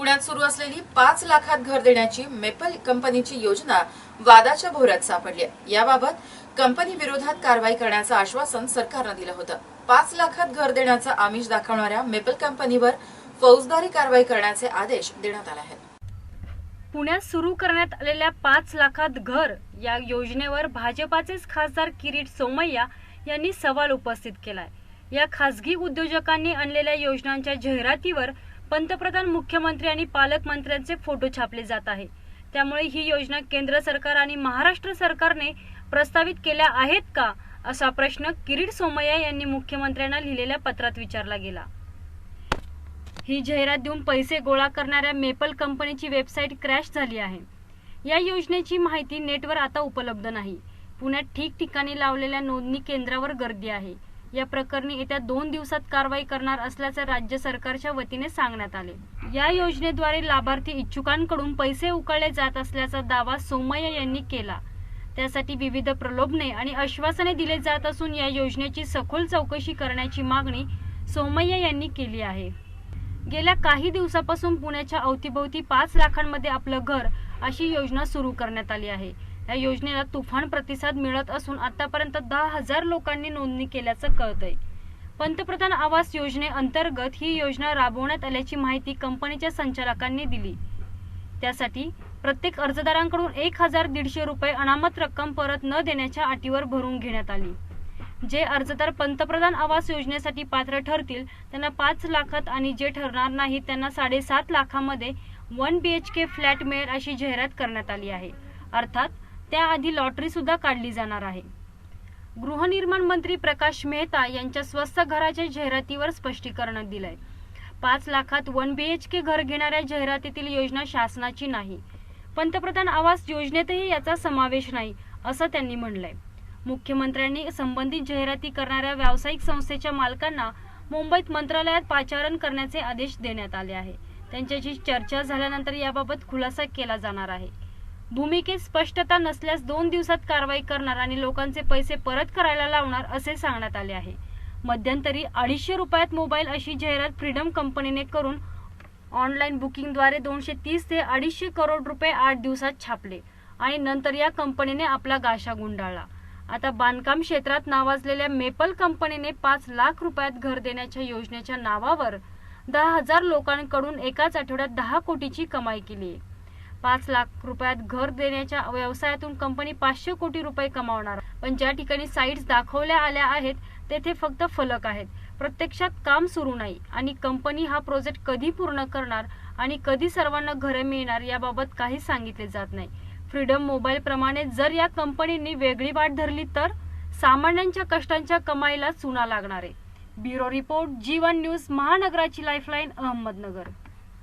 पुण्यात सुरू असलेली पाच लाखात घर देण्याची मेपल कंपनीची योजना वादाच्या भोऱ्यात सापडली आहे. याबाबत कंपनी विरोधात कारवाई करण्याचं आश्वासन सरकारनं दिलं होतं. पाच लाखात घर देण्याचं आमिष दाखवणाऱ्या मेपल कंपनीवर फौजदारी कारवाई करण्याचे आदेश देण्यात आले आहेत. पुण्यात सुरू करण्यात आलेल्या पाच लाखात घर या योजनेवर भाजपाचेच खासदार किरीट सोमय्या यांनी सवाल उपस्थित केलाय. या खासगी उद्योजकांनी आणलेल्या योजनांच्या जाहिरातीवर पंतप्रधान मुख्यमंत्री आणि पालकमंत्र्यांचे फोटो छापले जात आहे त्यामुळे ही योजना केंद्र सरकार आणि महाराष्ट्र सरकारने प्रस्तावित केल्या आहेत का असा प्रश्न किरीट सोमय्या यांनी मुख्यमंत्र्यांना लिहिलेल्या पत्रात विचारला गेला. ही जाहिरात देऊन पैसे गोळा करणाऱ्या मेपल कंपनीची वेबसाईट क्रॅश झाली आहे. या योजनेची माहिती नेटवर आता उपलब्ध नाही. पुण्यात ठिकठिकाणी लावलेल्या नोंदणी केंद्रावर गर्दी आहे. या प्रकरणी येत्या दोन दिवसात कारवाई करणार असल्याचं राज्य सरकारच्या वतीने सांगण्यात आले. या योजनेद्वारे लाभार्थी इच्छुकांकडून पैसे उकळले जात असल्याचा दावा सोमय्या यांनी केला. त्यासाठी विविध प्रलोभने आणि आश्वासने दिले जात असून या योजनेची सखोल चौकशी करण्याची मागणी सोमय्या यांनी केली आहे. गेल्या काही दिवसापासून पुण्याच्या अवतीभोवती पाच लाखांमध्ये आपलं घर अशी योजना सुरू करण्यात आली आहे. या योजनेला तुफान प्रतिसाद मिळत असून आतापर्यंत दहा हजार लोकांनी नोंदणी केल्याचं कळतंय. पंतप्रधान आवास योजनेअंतर्गत ही योजना राबवण्यात आल्याची माहिती कंपनीच्या संचालकांनी दिली. त्यासाठी प्रत्येक अर्जदारांकडून एक हजार दीडशे रुपये अनामत रक्कम परत न देण्याच्या अटीवर भरून घेण्यात आली. जे अर्जदार पंतप्रधान आवास योजनेसाठी पात्र ठरतील त्यांना पाच लाखात आणि जे ठरणार नाही त्यांना साडेसात लाखामध्ये one B H K flat मिळेल अशी जाहिरात करण्यात आली आहे. अर्थात त्याआधी लॉटरीसुद्धा काढली जाणार आहे. गृहनिर्माण मंत्री प्रकाश मेहता यांच्या स्वस्त घराच्या जाहिरातीवर स्पष्टीकरण दिलंय. पाच लाखात वन बी एच के घर घेणाऱ्या जाहिरातीतील योजना शासनाची नाही. पंतप्रधान आवास योजनेतही याचा समावेश नाही असं त्यांनी म्हणलंय. मुख्यमंत्र्यांनी संबंधित जाहिराती करणाऱ्या व्यावसायिक संस्थेच्या मालकांना मुंबईत मंत्रालयात पाचारण करण्याचे आदेश देण्यात आले आहे. त्यांच्याशी चर्चा झाल्यानंतर याबाबत खुलासा केला जाणार आहे. भूमिकेत स्पष्टता नसल्यास दोन दिवसात कारवाई करणार आणि लोकांचे पैसे परत करायला लावणार असे सांगण्यात आले आहे. मध्यंतरी अडीचशे रुपयात मोबाईल अशी जाहिरात फ्रीडम कंपनीने करून ऑनलाईन बुकिंगद्वारे दोनशे तीस ते अडीचशे करोड रुपये आठ दिवसात छापले आणि नंतर या कंपनीने आपला गाशा गुंडाळला. आता बांधकाम क्षेत्रात नावाजलेल्या मेपल कंपनीने पाच लाख रुपयात घर देण्याच्या योजनेच्या नावावर दहा हजार लोकांकडून एकाच आठवड्यात दहा कोटीची कमाई केली आहे. पाच लाख रुपयात घर देण्याच्या व्यवसायातून कंपनी पाचशे कोटी रुपये कमावणार. पण ज्या ठिकाणी साईट्स दाखवल्या आल्या आहेत तेथे फक्त फलक आहेत. प्रत्यक्षात काम सुरू नाही आणि कंपनी हा प्रोजेक्ट कधी पूर्ण करणार आणि कधी सर्वांना घरे मिळणार याबाबत काही सांगितले जात नाही. फ्रीडम मोबाईल प्रमाणे जर या कंपनीने वेगळी वाट धरली तर सामान्यांच्या कष्टांच्या कमाईला चुना लागणार. आहे ब्युरो रिपोर्ट जीवन न्यूज महानगराची लाईफलाईन अहमदनगर.